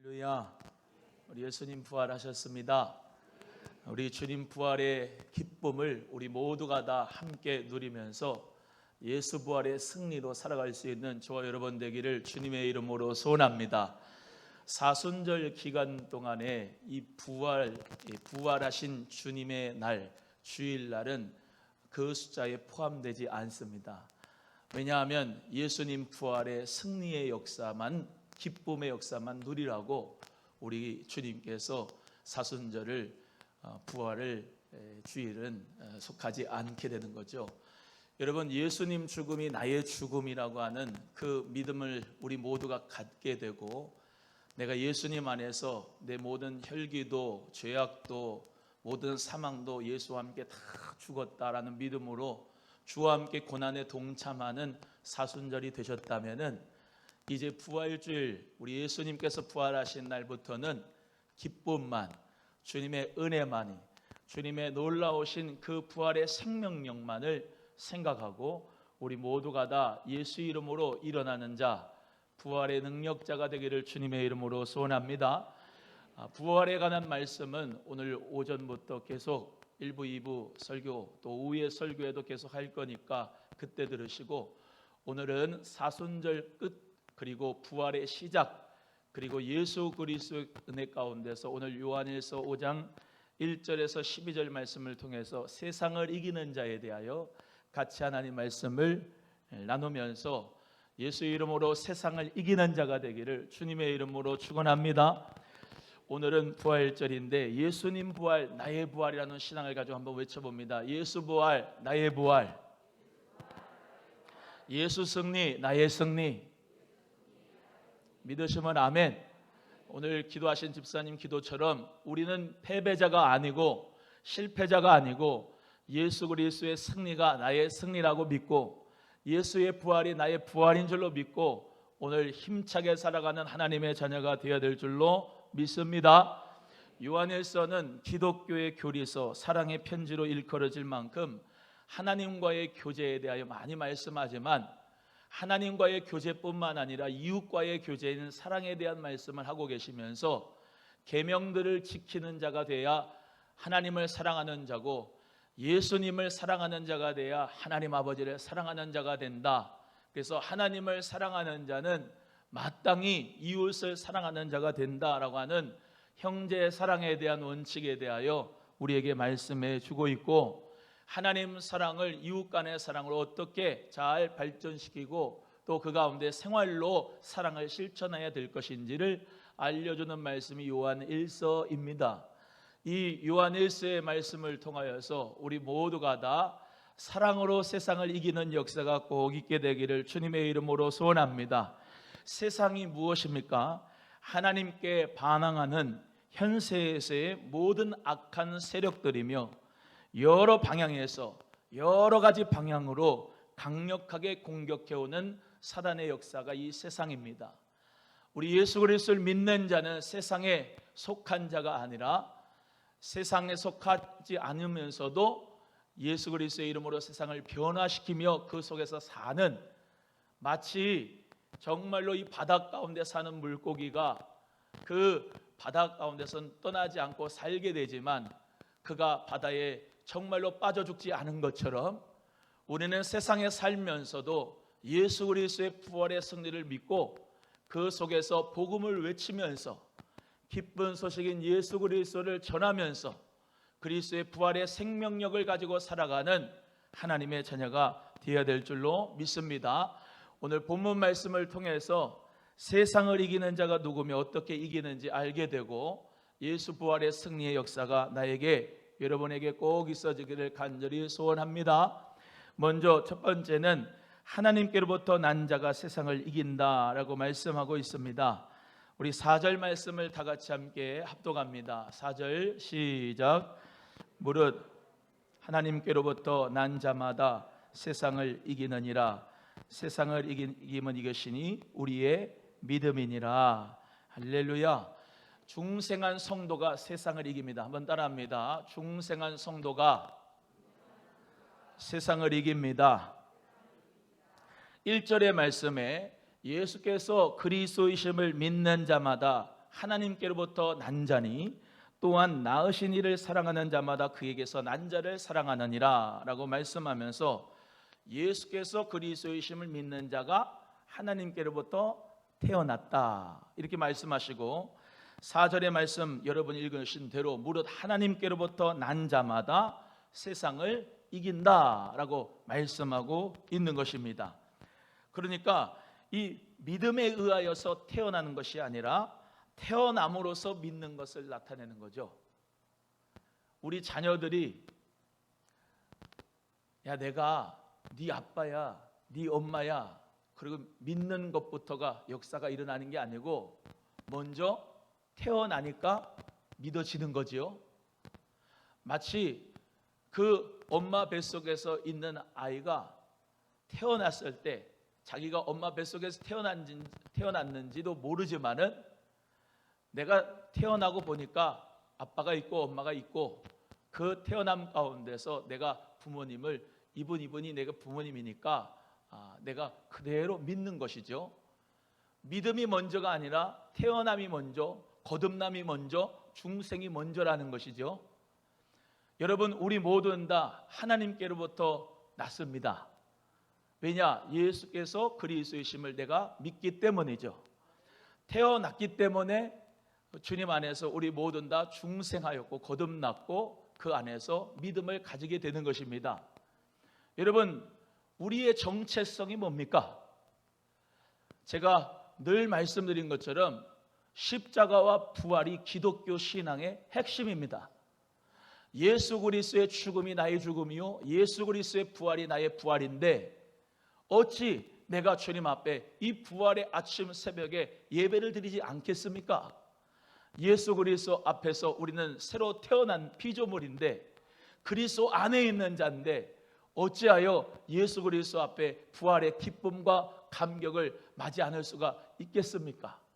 할렐루야. 우리 예수님 부활하셨습니다. 우리 주님 부활의 기쁨을 우리 모두가 다 함께 누리면서 예수 부활의 승리로 살아갈 수 있는 저와 여러분 되기를 주님의 이름으로 소원합니다. 사순절 기간 동안에 이 부활 이 부활하신 주님의 날 주일날은 그 숫자에 포함되지 않습니다. 왜냐하면 예수님 부활의 승리의 역사만 기쁨의 역사만 누리라고 우리 주님께서 사순절을 어, 부활을 에, 주일은 어, 속하지 않게 되는 거죠. 여러분 예수님 죽음이 나의 죽음이라고 하는 그 믿음을 우리 모두가 갖게 되고 내가 예수님 안에서 내 모든 혈기도 죄악도 모든 사망도 예수와 함께 다 죽었다라는 믿음으로 주와 함께 고난에 동참하는 사순절이 되셨다면은 이제 부활주일 우리 예수님께서 부활하신 날부터는 기쁨만 주님의 은혜만이 주님의 놀라우신 그 부활의 생명력만을 생각하고 우리 모두가 다 예수 이름으로 일어나는 자 부활의 능력자가 되기를 주님의 이름으로 소원합니다. 아, 부활에 관한 말씀은 오늘 오전부터 계속 1부, 2부 설교 또 오후의 설교에도 계속 할 거니까 그때 들으시고 오늘은 사순절 끝 그리고 부활의 시작 그리고 예수 그리스도의 은혜 가운데서 오늘 요한일서 5장 1절에서 12절 말씀을 통해서 세상을 이기는 자에 대하여 같이 하나님 말씀을 나누면서 예수 이름으로 세상을 이기는 자가 되기를 주님의 이름으로 축원합니다. 오늘은 부활절인데 예수님 부활 나의 부활이라는 신앙을 가지고 한번 외쳐봅니다. 예수 부활 나의 부활 예수 승리 나의 승리 믿으시면 아멘. 오늘 기도하신 집사님 기도처럼 우리는 패배자가 아니고 실패자가 아니고 예수 그리스도의 승리가 나의 승리라고 믿고 예수의 부활이 나의 부활인 줄로 믿고 오늘 힘차게 살아가는 하나님의 자녀가 되어야 될 줄로 믿습니다. 요한일서는 기독교의 교리서 사랑의 편지로 일컬어질 만큼 하나님과의 교제에 대하여 많이 말씀하지만 하나님과의 교제뿐만 아니라 이웃과의 교제인 사랑에 대한 말씀을 하고 계시면서 계명들을 지키는 자가 돼야 하나님을 사랑하는 자고 예수님을 사랑하는 자가 돼야 하나님 아버지를 사랑하는 자가 된다. 그래서 하나님을 사랑하는 자는 마땅히 이웃을 사랑하는 자가 된다라고 하는 형제 사랑에 대한 원칙에 대하여 우리에게 말씀해 주고 있고 하나님 사랑을 이웃 간의 사랑을 어떻게 잘 발전시키고 또 그 가운데 생활로 사랑을 실천해야 될 것인지를 알려주는 말씀이 요한 1서입니다. 이 요한 1서의 말씀을 통하여서 우리 모두가 다 사랑으로 세상을 이기는 역사가 꼭 있게 되기를 주님의 이름으로 소원합니다. 세상이 무엇입니까? 하나님께 반항하는 현세에서의 모든 악한 세력들이며 여러 방향에서 여러 가지 방향으로 강력하게 공격해오는 사단의 역사가 이 세상입니다. 우리 예수 그리스도를 믿는 자는 세상에 속한 자가 아니라 세상에 속하지 않으면서도 예수 그리스도의 이름으로 세상을 변화시키며 그 속에서 사는 마치 정말로 이 바닷 가운데 사는 물고기가 그 바닷 가운데선 떠나지 않고 살게 되지만 그가 바다에 정말로 빠져 죽지 않은 것처럼 우리는 세상에 살면서도 예수 그리스도의 부활의 승리를 믿고 그 속에서 복음을 외치면서 기쁜 소식인 예수 그리스도를 전하면서 그리스도의 부활의 생명력을 가지고 살아가는 하나님의 자녀가 되어야 될 줄로 믿습니다. 오늘 본문 말씀을 통해서 세상을 이기는 자가 누구며 어떻게 이기는지 알게 되고 예수 부활의 승리의 역사가 나에게 여러분에게 꼭 있어지기를 간절히 소원합니다. 먼저 첫 번째는 하나님께로부터 난 자가 세상을 이긴다라고 말씀하고 있습니다. 우리 4절 말씀을 다 같이 함께 합독합니다. 4절 시작. 무릇 하나님께로부터 난 자마다 세상을 이기느니라. 세상을 이기면 이것이니 우리의 믿음이니라. 할렐루야. 중생한 성도가 세상을 이깁니다. 한번 따라합니다. 중생한 성도가 세상을 이깁니다. 1절의 말씀에 예수께서 그리스도이심을 믿는 자마다 하나님께로부터 난 자니 또한 낳으신 이를 사랑하는 자마다 그에게서 난 자를 사랑하느니라라고 말씀하면서 예수께서 그리스도이심을 믿는 자가 하나님께로부터 태어났다 이렇게 말씀하시고 4절의 말씀 여러분이 읽으신 대로 무릇 하나님께로부터 난 자마다 세상을 이긴다라고 말씀하고 있는 것입니다. 그러니까 이 믿음에 의하여서 태어나는 것이 아니라 태어남으로써 믿는 것을 나타내는 거죠. 우리 자녀들이 야 내가 네 아빠야, 네 엄마야. 그리고 믿는 것부터가 역사가 일어나는 게 아니고 먼저 태어나니까 믿어지는 거지요. 마치 그 엄마 뱃속에서 있는 아이가 태어났을 때 자기가 엄마 뱃속에서 태어난지, 태어났는지도 모르지만은 내가 태어나고 보니까 아빠가 있고 엄마가 있고 그 태어남 가운데서 내가 부모님을 이분 이분이 내가 부모님이니까 아, 내가 그대로 믿는 것이죠. 믿음이 먼저가 아니라 태어남이 먼저, 거듭남이 먼저, 중생이 먼저라는 것이죠. 여러분 우리 모두는 다 하나님께로부터 났습니다. 왜냐? 예수께서 그리스도이심을 내가 믿기 때문이죠. 태어났기 때문에 주님 안에서 우리 모든 다 중생하였고 거듭났고 그 안에서 믿음을 가지게 되는 것입니다. 여러분 우리의 정체성이 뭡니까? 제가 늘 말씀드린 것처럼 십자가와 부활이 기독교 신앙의 핵심입니다. 예수 그리스도의 죽음이 나의 죽음이요 예수 그리스도의 부활이 나의 부활인데 어찌 내가 주님 앞에 이 부활의 아침 새벽에 예배를 드리지 않겠습니까? 예수 그리스도 앞에서 우리는 새로 태어난 피조물인데 그리스도 안에 있는 자인데 어찌하여 예수 그리스도 앞에 부활의 기쁨과 감격을 맞이 않을 수가 있겠습니까?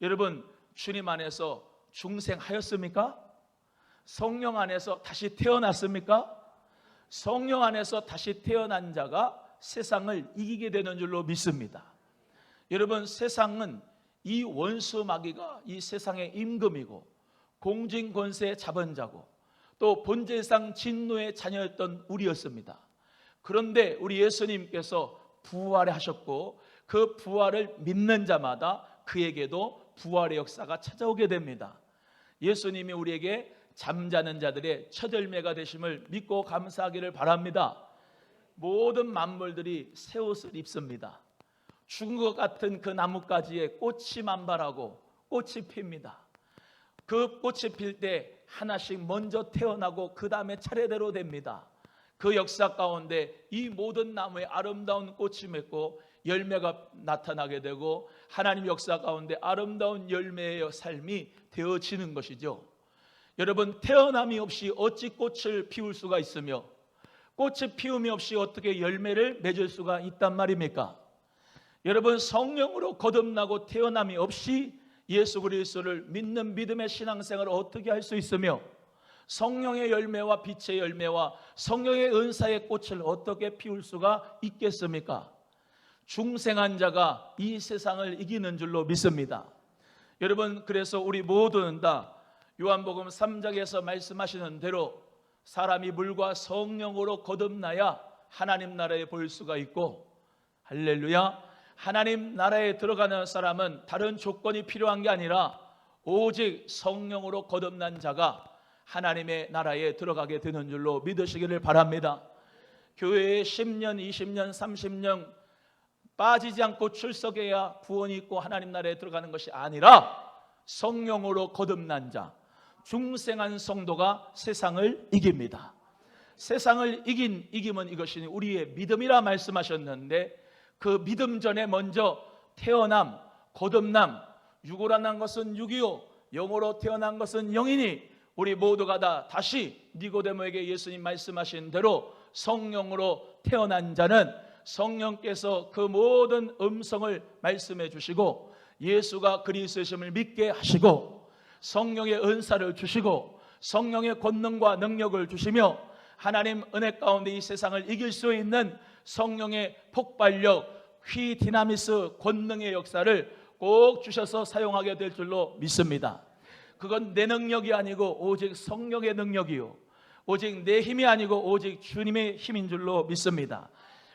여러분 주님 안에서 중생하였습니까? 성령 안에서 다시 태어났습니까? 성령 안에서 다시 태어난 자가 세상을 이기게 되는 줄로 믿습니다. 여러분 세상은 이 원수 마귀가 이 세상의 임금이고 공진 권세 잡은 자고 또 본질상 진노의 자녀였던 우리였습니다. 그런데 우리 예수님께서 부활을 하셨고 그 부활을 믿는 자마다 그에게도 부활의 역사가 찾아오게 됩니다. 예수님이 우리에게 잠자는 자들의 첫 열매가 되심을 믿고 감사하기를 바랍니다. 모든 만물들이 새 옷을 입습니다. 죽은 것 같은 그 나뭇가지에 꽃이 만발하고 꽃이 핍니다. 그 꽃이 필 때 하나씩 먼저 태어나고 그 다음에 차례대로 됩니다. 그 역사 가운데 이 모든 나무에 아름다운 꽃이 맺고 열매가 나타나게 되고 하나님 역사 가운데 아름다운 열매의 삶이 되어지는 것이죠. 여러분 태어남이 없이 어찌 꽃을 피울 수가 있으며 꽃이 피움이 없이 어떻게 열매를 맺을 수가 있단 말입니까? 여러분 성령으로 거듭나고 태어남이 없이 예수 그리스도를 믿는 믿음의 신앙생활을 어떻게 할 수 있으며 성령의 열매와 빛의 열매와 성령의 은사의 꽃을 어떻게 피울 수가 있겠습니까? 중생한 자가 이 세상을 이기는 줄로 믿습니다. 여러분 그래서 우리 모두는 다 요한복음 3장에서 말씀하시는 대로 사람이 물과 성령으로 거듭나야 하나님 나라에 볼 수가 있고 할렐루야 하나님 나라에 들어가는 사람은 다른 조건이 필요한 게 아니라 오직 성령으로 거듭난 자가 하나님의 나라에 들어가게 되는 줄로 믿으시기를 바랍니다. 교회에 10년, 20년, 30년 빠지지 않고 출석해야 구원이 있고 하나님 나라에 들어가는 것이 아니라 성령으로 거듭난 자, 중생한 성도가 세상을 이깁니다. 세상을 이긴 이김은 이것이 우리의 믿음이라 말씀하셨는데 그 믿음 전에 먼저 태어남, 거듭남, 육으로 난 것은 육이요 영으로 태어난 것은 영이니 우리 모두가 다 다시 니고데모에게 예수님 말씀하신 대로 성령으로 태어난 자는 성령께서 그 모든 음성을 말씀해 주시고 예수가 그리스도심을 믿게 하시고 성령의 은사를 주시고 성령의 권능과 능력을 주시며 하나님 은혜 가운데 이 세상을 이길 수 있는 성령의 폭발력, 휘 디나미스 권능의 역사를 꼭 주셔서 사용하게 될 줄로 믿습니다. 그건 내 능력이 아니고 오직 성령의 능력이요. 오직 내 힘이 아니고 오직 주님의 힘인 줄로 믿습니다.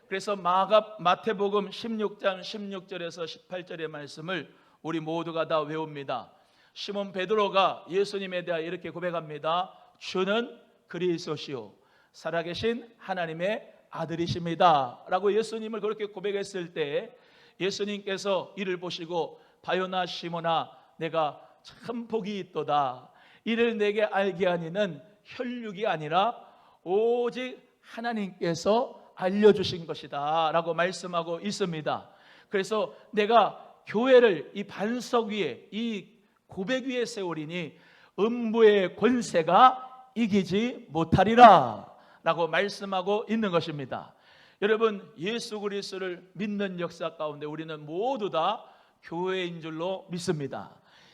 그래서 마가 마태복음 16장 16절에서 18절의 말씀을 우리 모두가 다 외웁니다. 시몬 베드로가 예수님에 대하여 이렇게 고백합니다. 주는 그리스도시요 살아계신 하나님의 아들이십니다라고 예수님을 그렇게 고백했을 때 예수님께서 이를 보시고 바요나 시모나 내가 참 복이 있도다 이를 내게 알게 하니는 혈육이 아니라 오직 하나님께서 알려주신 것이다 라고 말씀하고 있습니다. 그래서 내가 교회를 이 반석 위에 이 고백 위에 세우리니 음부의 권세가 이기지 못하리라 라고 말씀하고 있는 것입니다. 여러분 예수 그리스도를 믿는 역사 가운데 우리는 모두 다 교회인 줄로 믿습니다.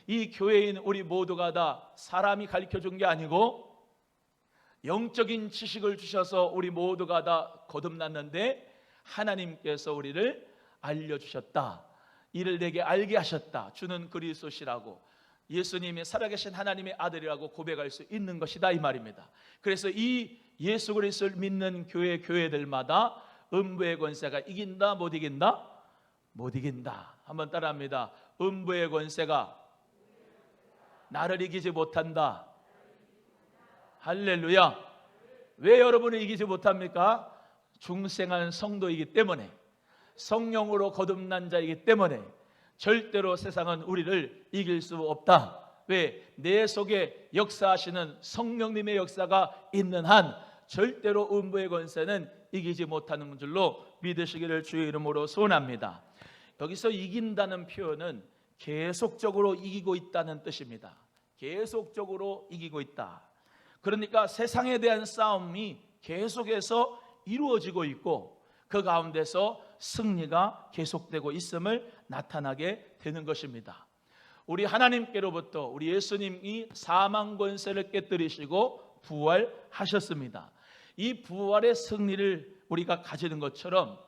이 교회인 우리 모두가 다 사람이 가르쳐 준 게 아니고 영적인 지식을 주셔서 우리 모두가 다 거듭났는데 하나님께서 우리를 알려 주셨다. 이를 내게 알게 하셨다. 주는 그리스도시라고 예수님이 살아계신 하나님의 아들이라고 고백할 수 있는 것이다 이 말입니다. 그래서 이 예수 그리스도를 믿는 교회 교회들마다 음부의 권세가 이긴다 못 이긴다? 못 이긴다. 한번 따라합니다. 음부의 권세가 나를 이기지 못한다. 할렐루야. 왜 여러분을 이기지 못합니까? 중생한 성도이기 때문에 성령으로 거듭난 자이기 때문에 절대로 세상은 우리를 이길 수 없다. 왜? 내 속에 역사하시는 성령님의 역사가 있는 한 절대로 음부의 권세는 이기지 못하는 줄로 믿으시기를 주의 이름으로 소원합니다. 여기서 이긴다는 표현은 계속적으로 이기고 있다는 뜻입니다. 계속적으로 이기고 있다. 그러니까 세상에 대한 싸움이 계속해서 이루어지고 있고 그 가운데서 승리가 계속되고 있음을 나타나게 되는 것입니다. 우리 하나님께로부터 우리 예수님이 사망 권세를 깨뜨리시고 부활하셨습니다. 이 부활의 승리를 우리가 가지는 것처럼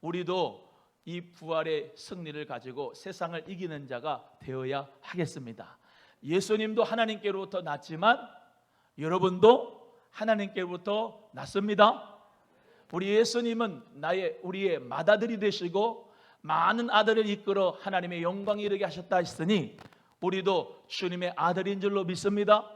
우리도 이 부활의 승리를 가지고 세상을 이기는 자가 되어야 하겠습니다. 예수님도 하나님께로부터 났지만 여러분도 하나님께로부터 났습니다. 우리 예수님은 나의 우리의 맏아들이 되시고 많은 아들을 이끌어 하나님의 영광에 이르게 하셨다 했으니 우리도 주님의 아들인 줄로 믿습니다.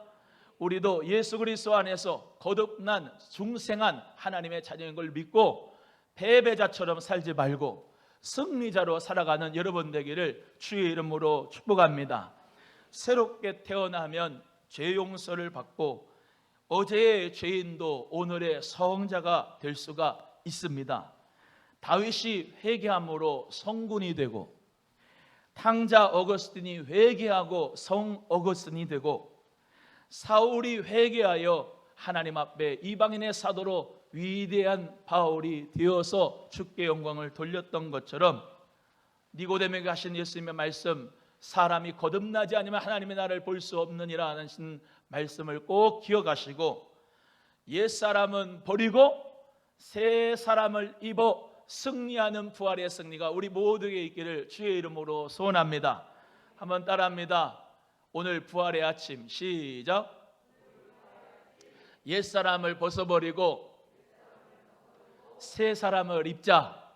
우리도 예수 그리스도 안에서 거듭난 중생한 하나님의 자녀인 걸 믿고 패배자처럼 살지 말고 승리자로 살아가는 여러분 되기를 주의 이름으로 축복합니다. 새롭게 태어나면 죄 용서를 받고 어제의 죄인도 오늘의 성자가 될 수가 있습니다. 다윗이 회개함으로 성군이 되고 탕자 어거스틴이 회개하고 성 어거스틴이 되고 사울이 회개하여 하나님 앞에 이방인의 사도로 위대한 바울이 되어서 주께 영광을 돌렸던 것처럼 니고데에게 하신 예수님의 말씀 사람이 거듭나지 않으면 하나님의 나라를 볼 수 없느니라 하신 말씀을 꼭 기억하시고 옛 사람은 버리고 새 사람을 입어 승리하는 부활의 승리가 우리 모두에게 있기를 주의 이름으로 소원합니다. 한번 따라합니다. 오늘 부활의 아침 시작. 옛 사람을 벗어버리고 새 사람을 입자.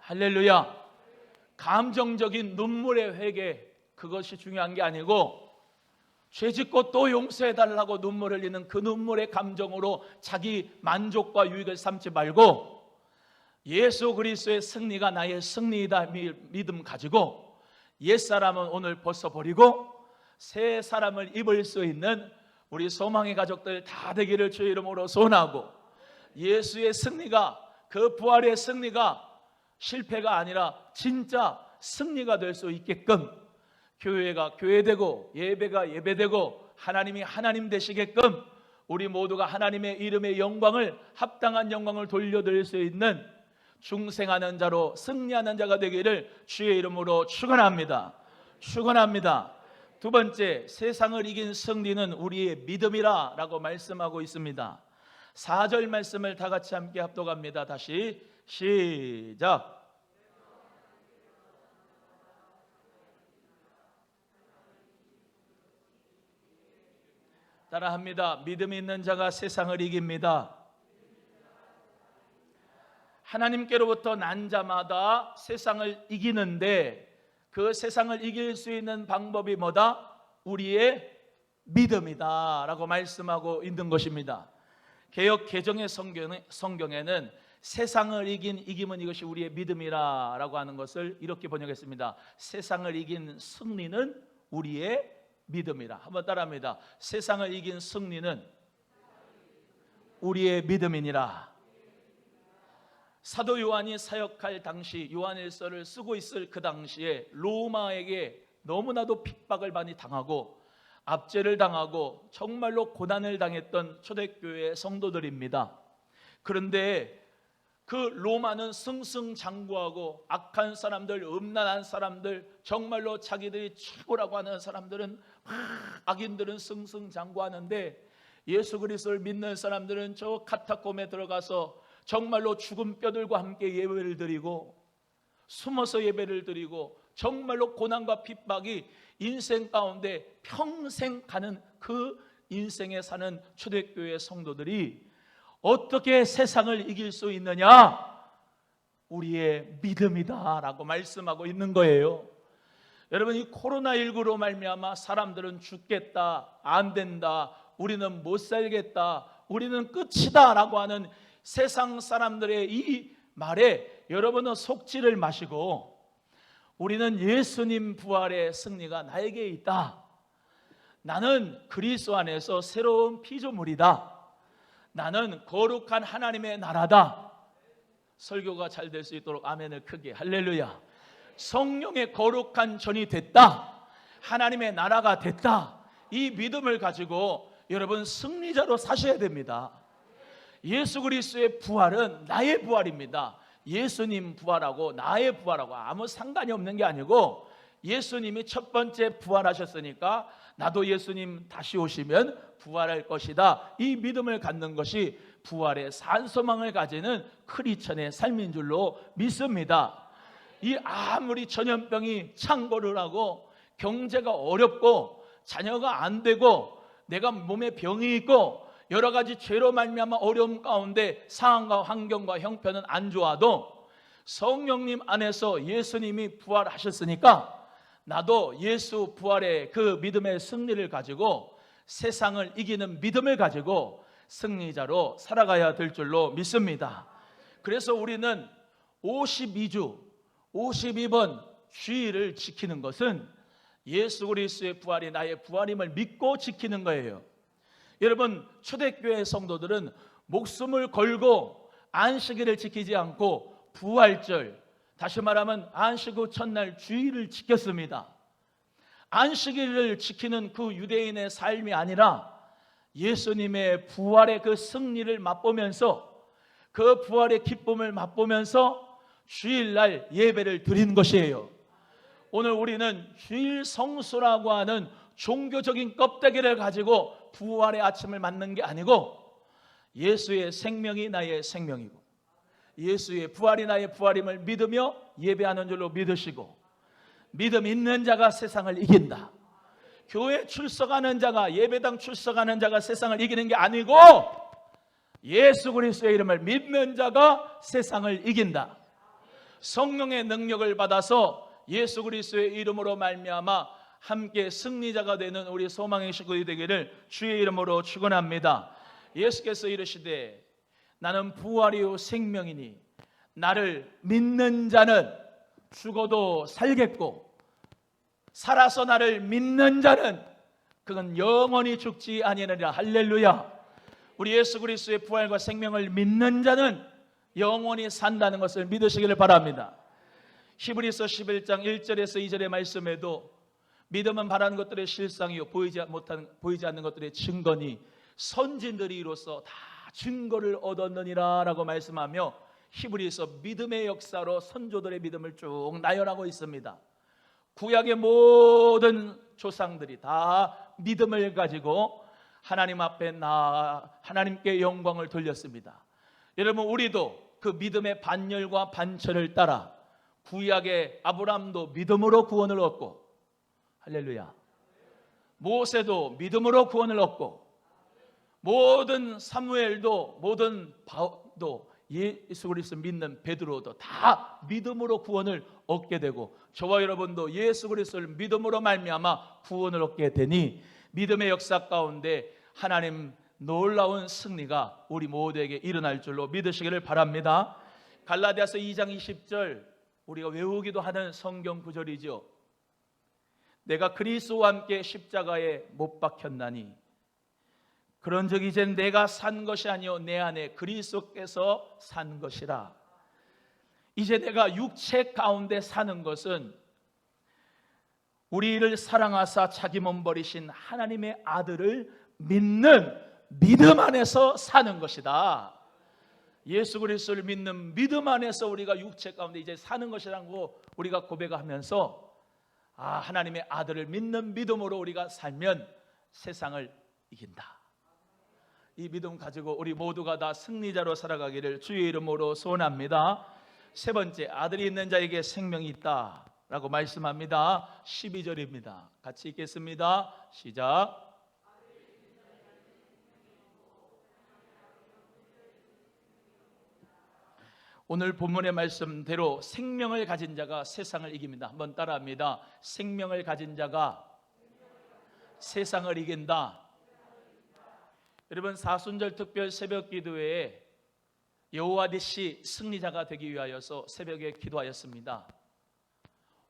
할렐루야. 감정적인 눈물의 회개 그것이 중요한 게 아니고 죄 짓고 또 용서해 달라고 눈물 흘리는 그 눈물의 감정으로 자기 만족과 유익을 삼지 말고 예수 그리스도의 승리가 나의 승리이다 믿음 가지고 옛 사람은 오늘 벗어 버리고 새 사람을 입을 수 있는 우리 소망의 가족들 다 되기를 주의 이름으로 소원하고 예수의 승리가 그 부활의 승리가 실패가 아니라 진짜 승리가 될 수 있게끔 교회가 교회되고 예배가 예배되고 하나님이 하나님 되시게끔 우리 모두가 하나님의 이름의 영광을 합당한 영광을 돌려드릴 수 있는 중생하는 자로 승리하는 자가 되기를 주의 이름으로 축원합니다. 축원합니다. 두 번째, 세상을 이긴 승리는 우리의 믿음이라라고 말씀하고 있습니다. 4절 말씀을 다 같이 함께 합독합니다. 다시 시작. 따라합니다. 믿음 있는 자가 세상을 이깁니다. 하나님께로부터 난 자마다 세상을 이기는데 그 세상을 이길 수 있는 방법이 뭐다? 우리의 믿음이다라고 말씀하고 있는 것입니다. 개혁 개정의 성경에, 성경에는 세상을 이긴 이김은 이것이 우리의 믿음이라라고 하는 것을 이렇게 번역했습니다. 세상을 이긴 승리는 우리의 믿음이라. 한번 따라합니다. 세상을 이긴 승리는 우리의 믿음이니라. 사도 요한이 사역할 당시 요한일서를 쓰고 있을 그 당시에 로마에게 너무나도 핍박을 많이 당하고 압제를 당하고 정말로 고난을 당했던 초대교회 성도들입니다. 그런데 그 로마는 승승장구하고 악한 사람들, 음란한 사람들, 정말로 자기들이 최고라고 하는 사람들은 악인들은 승승장구하는데 예수 그리스도를 믿는 사람들은 저 카타콤에 들어가서 정말로 죽은 뼈들과 함께 예배를 드리고 숨어서 예배를 드리고 정말로 고난과 핍박이 인생 가운데 평생 가는 그 인생에 사는 초대교회 성도들이 어떻게 세상을 이길 수 있느냐? 우리의 믿음이다라고 말씀하고 있는 거예요. 여러분 이 코로나19로 말미암아 사람들은 죽겠다, 안 된다, 우리는 못 살겠다, 우리는 끝이다라고 하는 세상 사람들의 이 말에 여러분은 속지를 마시고 우리는 예수님 부활의 승리가 나에게 있다. 나는 그리스도 안에서 새로운 피조물이다. 나는 거룩한 하나님의 나라다. 설교가 잘 될 수 있도록 아멘을 크게 할렐루야. 성령의 거룩한 전이 됐다. 하나님의 나라가 됐다. 이 믿음을 가지고 여러분 승리자로 사셔야 됩니다. 예수 그리스도의 부활은 나의 부활입니다. 예수님 부활하고 나의 부활하고 아무 상관이 없는 게 아니고 예수님이 첫 번째 부활하셨으니까 나도 예수님 다시 오시면 부활할 것이다. 이 믿음을 갖는 것이 부활의 산소망을 가지는 크리천의 삶인 줄로 믿습니다. 이 아무리 전염병이 창궐을 하고 경제가 어렵고 자녀가 안 되고 내가 몸에 병이 있고 여러 가지 죄로 말미암아 어려움 가운데 상황과 환경과 형편은 안 좋아도 성령님 안에서 예수님이 부활하셨으니까 나도 예수 부활의 그 믿음의 승리를 가지고 세상을 이기는 믿음을 가지고 승리자로 살아가야 될 줄로 믿습니다. 그래서 우리는 52주 52번 주의를 지키는 것은 예수 그리스도의 부활이 나의 부활임을 믿고 지키는 거예요. 여러분 초대교회 성도들은 목숨을 걸고 안식일을 지키지 않고 부활절 다시 말하면 안식 후 첫날 주일을 지켰습니다. 안식일을 지키는 그 유대인의 삶이 아니라 예수님의 부활의 그 승리를 맛보면서 그 부활의 기쁨을 맛보면서 주일날 예배를 드린 것이에요. 오늘 우리는 주일 성수라고 하는 종교적인 껍데기를 가지고 부활의 아침을 맞는 게 아니고 예수의 생명이 나의 생명이고 예수의 부활이 나의 부활임을 믿으며 예배하는 줄로 믿으시고 믿음 있는 자가 세상을 이긴다. 교회 출석하는 자가 예배당 출석하는 자가 세상을 이기는 게 아니고 예수 그리스도의 이름을 믿는 자가 세상을 이긴다. 성령의 능력을 받아서 예수 그리스도의 이름으로 말미암아 함께 승리자가 되는 우리 소망의 식구들이 되기를 주의 이름으로 축원합니다. 예수께서 이르시되 나는 부활이요 생명이니 나를 믿는 자는 죽어도 살겠고 살아서 나를 믿는 자는 그건 영원히 죽지 아니하리라 할렐루야. 우리 예수 그리스도의 부활과 생명을 믿는 자는 영원히 산다는 것을 믿으시기를 바랍니다. 히브리서 11장 1절에서 2절의 말씀에도 믿음은 바라는 것들의 실상이요 보이지 못한 보이지 않는 것들의 증거니 선진들이 이로써 다 증거를 얻었느니라라고 말씀하며 히브리서 믿음의 역사로 선조들의 믿음을 쭉 나열하고 있습니다. 구약의 모든 조상들이 다 믿음을 가지고 하나님 앞에 나 하나님께 영광을 돌렸습니다. 여러분 우리도 그 믿음의 반열과 반철을 따라 구약의 아브람도 믿음으로 구원을 얻고 할렐루야. 모세도 믿음으로 구원을 얻고 모든 사무엘도 모든 바도 예수 그리스도 믿는 베드로도 다 믿음으로 구원을 얻게 되고 저와 여러분도 예수 그리스도를 믿음으로 말미암아 구원을 얻게 되니 믿음의 역사 가운데 하나님 놀라운 승리가 우리 모두에게 일어날 줄로 믿으시기를 바랍니다. 갈라디아서 2장 20절 우리가 외우기도 하는 성경 구절이죠. 내가 그리스도와 함께 십자가에 못 박혔나니 그런즉 이제 내가 산 것이 아니요 내 안에 그리스도께서 산 것이라. 이제 내가 육체 가운데 사는 것은 우리를 사랑하사 자기 몸 버리신 하나님의 아들을 믿는 믿음 안에서 사는 것이다. 예수 그리스도를 믿는 믿음 안에서 우리가 육체 가운데 이제 사는 것이라고 우리가 고백하면서 아 하나님의 아들을 믿는 믿음으로 우리가 살면 세상을 이긴다. 이 믿음 가지고 우리 모두가 다 승리자로 살아가기를 주의 이름으로 소원합니다. 세 번째 아들이 있는 자에게 생명이 있다 라고 말씀합니다. 12절입니다. 같이 읽겠습니다. 시작. 오늘 본문의 말씀대로 생명을 가진 자가 세상을 이깁니다. 한번 따라합니다. 생명을 가진 자가 세상을 이긴다. 여러분 사순절 특별 새벽 기도회에 여호와 디시 승리자가 되기 위하여서 새벽에 기도하였습니다.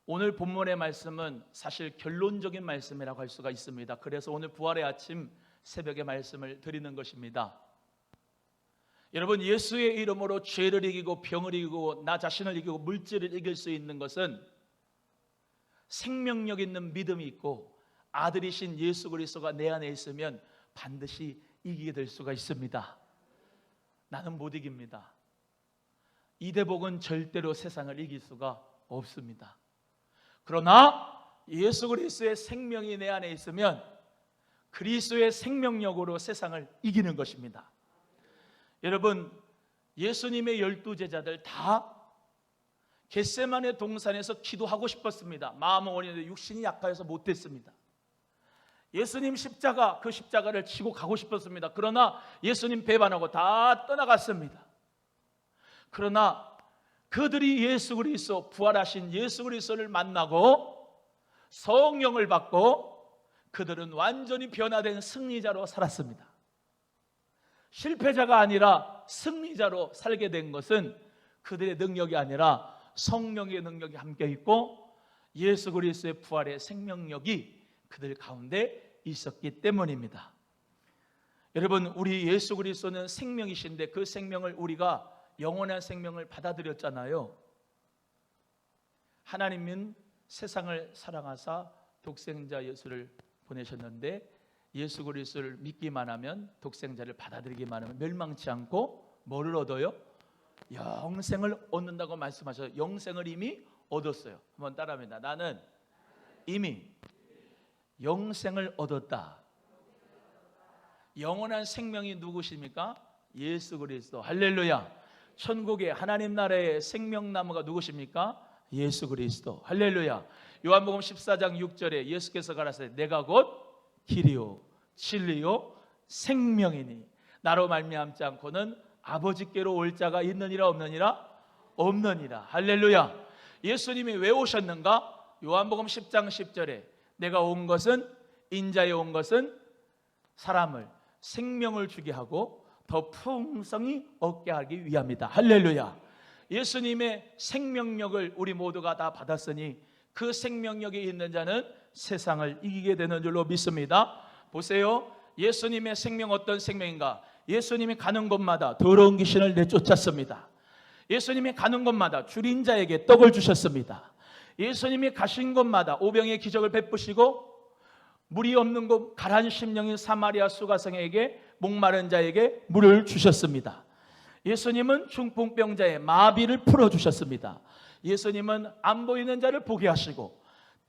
오늘 본문의 말씀은 사실 결론적인 말씀이라고 할 수가 있습니다. 그래서 오늘 부활의 아침 새벽에 말씀을 드리는 것입니다. 여러분 예수의 이름으로 죄를 이기고 병을 이기고 나 자신을 이기고 물질을 이길 수 있는 것은 생명력 있는 믿음이 있고 아들이신 예수 그리스도가 내 안에 있으면 반드시 이기게 될 수가 있습니다. 나는 못 이깁니다. 이 대복은 절대로 세상을 이길 수가 없습니다. 그러나 예수 그리스도의 생명이 내 안에 있으면 그리스도의 생명력으로 세상을 이기는 것입니다. 여러분 예수님의 열두 제자들 다 겟세만의 동산에서 기도하고 싶었습니다. 마음은 원인데 육신이 약하여서 못했습니다. 예수님 십자가 그 십자가를 치고 가고 싶었습니다. 그러나 예수님 배반하고 다 떠나갔습니다. 그러나 그들이 예수 그리스도 부활하신 예수 그리스도를 만나고 성령을 받고 그들은 완전히 변화된 승리자로 살았습니다. 실패자가 아니라 승리자로 살게 된 것은 그들의 능력이 아니라 성령의 능력이 함께 있고 예수 그리스도의 부활의 생명력이 그들 가운데 있었기 때문입니다. 여러분, 우리 예수 그리스도는 생명이신데 그 생명을 우리가 영원한 생명을 받아들였잖아요. 하나님은 세상을 사랑하사 독생자 예수를 보내셨는데 예수 그리스도를 믿기만 하면 독생자를 받아들이기만 하면 멸망치 않고 뭐를 얻어요? 영생을 얻는다고 말씀하셔서 영생을 이미 얻었어요. 한번 따라합니다. 나는 이미 영생을 얻었다. 영원한 생명이 누구십니까? 예수 그리스도. 할렐루야. 천국의 하나님 나라의 생명나무가 누구십니까? 예수 그리스도. 할렐루야. 요한복음 14장 6절에 예수께서 가라사대 내가 곧 길이요 진리요 생명이니 나로 말미암지 않고는 아버지께로 올 자가 있느니라 없느니라 없느니라. 할렐루야. 예수님이 왜 오셨는가? 요한복음 10장 10절에 내가 온 것은 인자에 온 것은 사람을 생명을 주게 하고 더 풍성히 얻게 하기 위함이다. 할렐루야. 예수님의 생명력을 우리 모두가 다 받았으니 그 생명력이 있는 자는 세상을 이기게 되는 줄로 믿습니다. 보세요. 예수님의 생명 어떤 생명인가? 예수님이 가는 곳마다 더러운 귀신을 내쫓았습니다. 예수님이 가는 곳마다 줄인 자에게 떡을 주셨습니다. 예수님이 가신 곳마다 오병의 기적을 베푸시고 물이 없는 곳 가란 심령인 사마리아 수가성에게 목마른 자에게 물을 주셨습니다. 예수님은 중풍병자의 마비를 풀어 주셨습니다. 예수님은 안 보이는 자를 보게 하시고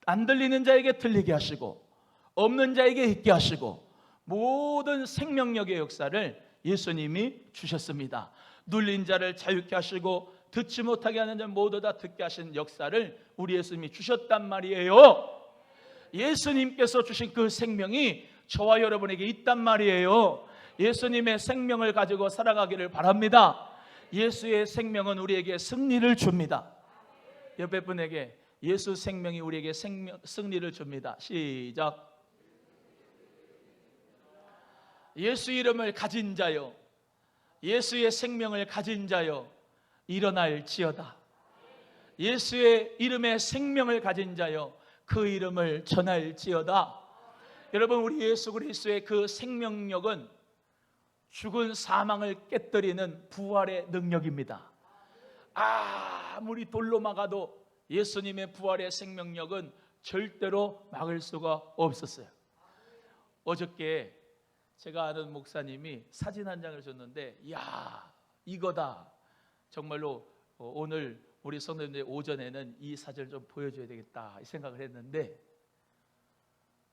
안 들리는 자에게 들리게 하시고 없는 자에게 있게 하시고 모든 생명력의 역사를 예수님이 주셨습니다. 눌린 자를 자유케 하시고 듣지 못하게 하는 자 모두 다 듣게 하신 역사를 우리 예수님이 주셨단 말이에요. 예수님께서 주신 그 생명이 저와 여러분에게 있단 말이에요. 예수님의 생명을 가지고 살아가기를 바랍니다. 예수의 생명은 우리에게 승리를 줍니다. 옆에 분에게 예수 생명이 우리에게 생명, 승리를 줍니다. 시작. 예수 이름을 가진 자요. 예수의 생명을 가진 자요. 일어날지어다. 예수의 이름의 생명을 가진 자요. 그 이름을 전할지어다. 여러분 우리 예수 그리스도의 그 생명력은 죽은 사망을 깨뜨리는 부활의 능력입니다. 아무리 돌로 막아도 예수님의 부활의 생명력은 절대로 막을 수가 없었어요. 어저께 제가 아는 목사님이 사진 한 장을 줬는데, 야 이거다. 정말로 어, 오늘 우리 성도님들 오전에는 이 사진을 좀 보여줘야 되겠다 이 생각을 했는데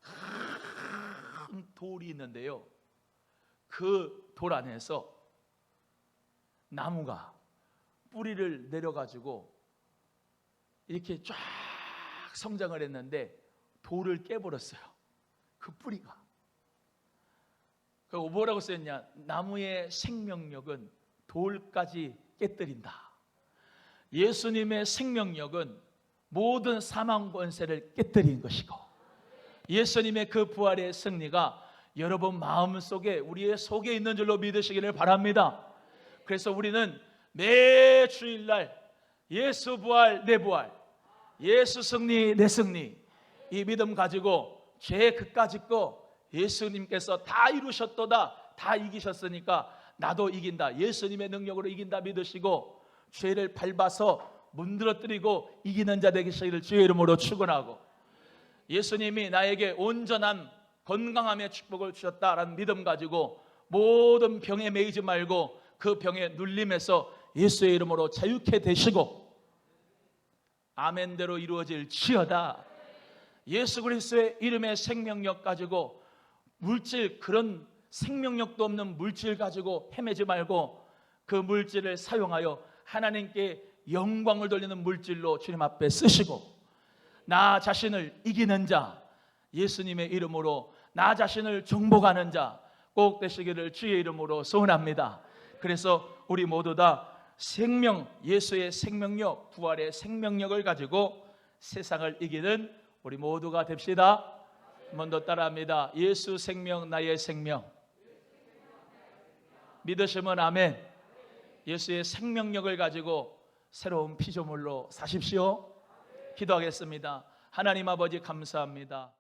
큰 돌이 있는데요. 그 돌 안에서 나무가 뿌리를 내려가지고 이렇게 쫙 성장을 했는데 돌을 깨버렸어요. 그 뿌리가. 그 뭐라고 쓰였냐? 나무의 생명력은 돌까지 깨뜨린다. 예수님의 생명력은 모든 사망 권세를 깨뜨린 것이고 예수님의 그 부활의 승리가 여러분 마음 속에 우리의 속에 있는 줄로 믿으시기를 바랍니다. 그래서 우리는 매 주일날 예수 부활 내 부활, 예수 승리 내 승리. 이 믿음 가지고 죄 그까지 거 예수님께서 다 이루셨도다 다 이기셨으니까 나도 이긴다. 예수님의 능력으로 이긴다 믿으시고 죄를 밟아서 문드러뜨리고 이기는 자 되시기를 주의 이름으로 축원하고 예수님이 나에게 온전한 건강함의 축복을 주셨다라는 믿음 가지고 모든 병에 매이지 말고 그 병에 눌림에서 예수의 이름으로 자유케 되시고 아멘대로 이루어질 지어다. 예수 그리스도의 이름의 생명력 가지고 물질 그런 생명력도 없는 물질 가지고 헤매지 말고 그 물질을 사용하여 하나님께 영광을 돌리는 물질로 주님 앞에 쓰시고 나 자신을 이기는 자 예수님의 이름으로 나 자신을 정복하는 자 꼭 되시기를 주의 이름으로 소원합니다. 그래서 우리 모두 다 생명 예수의 생명력 부활의 생명력을 가지고 세상을 이기는 우리 모두가 됩시다. 한번 더 따라합니다. 예수 생명 나의 생명. 믿으시면 아멘. 예수의 생명력을 가지고 새로운 피조물로 사십시오. 기도하겠습니다. 하나님 아버지 감사합니다.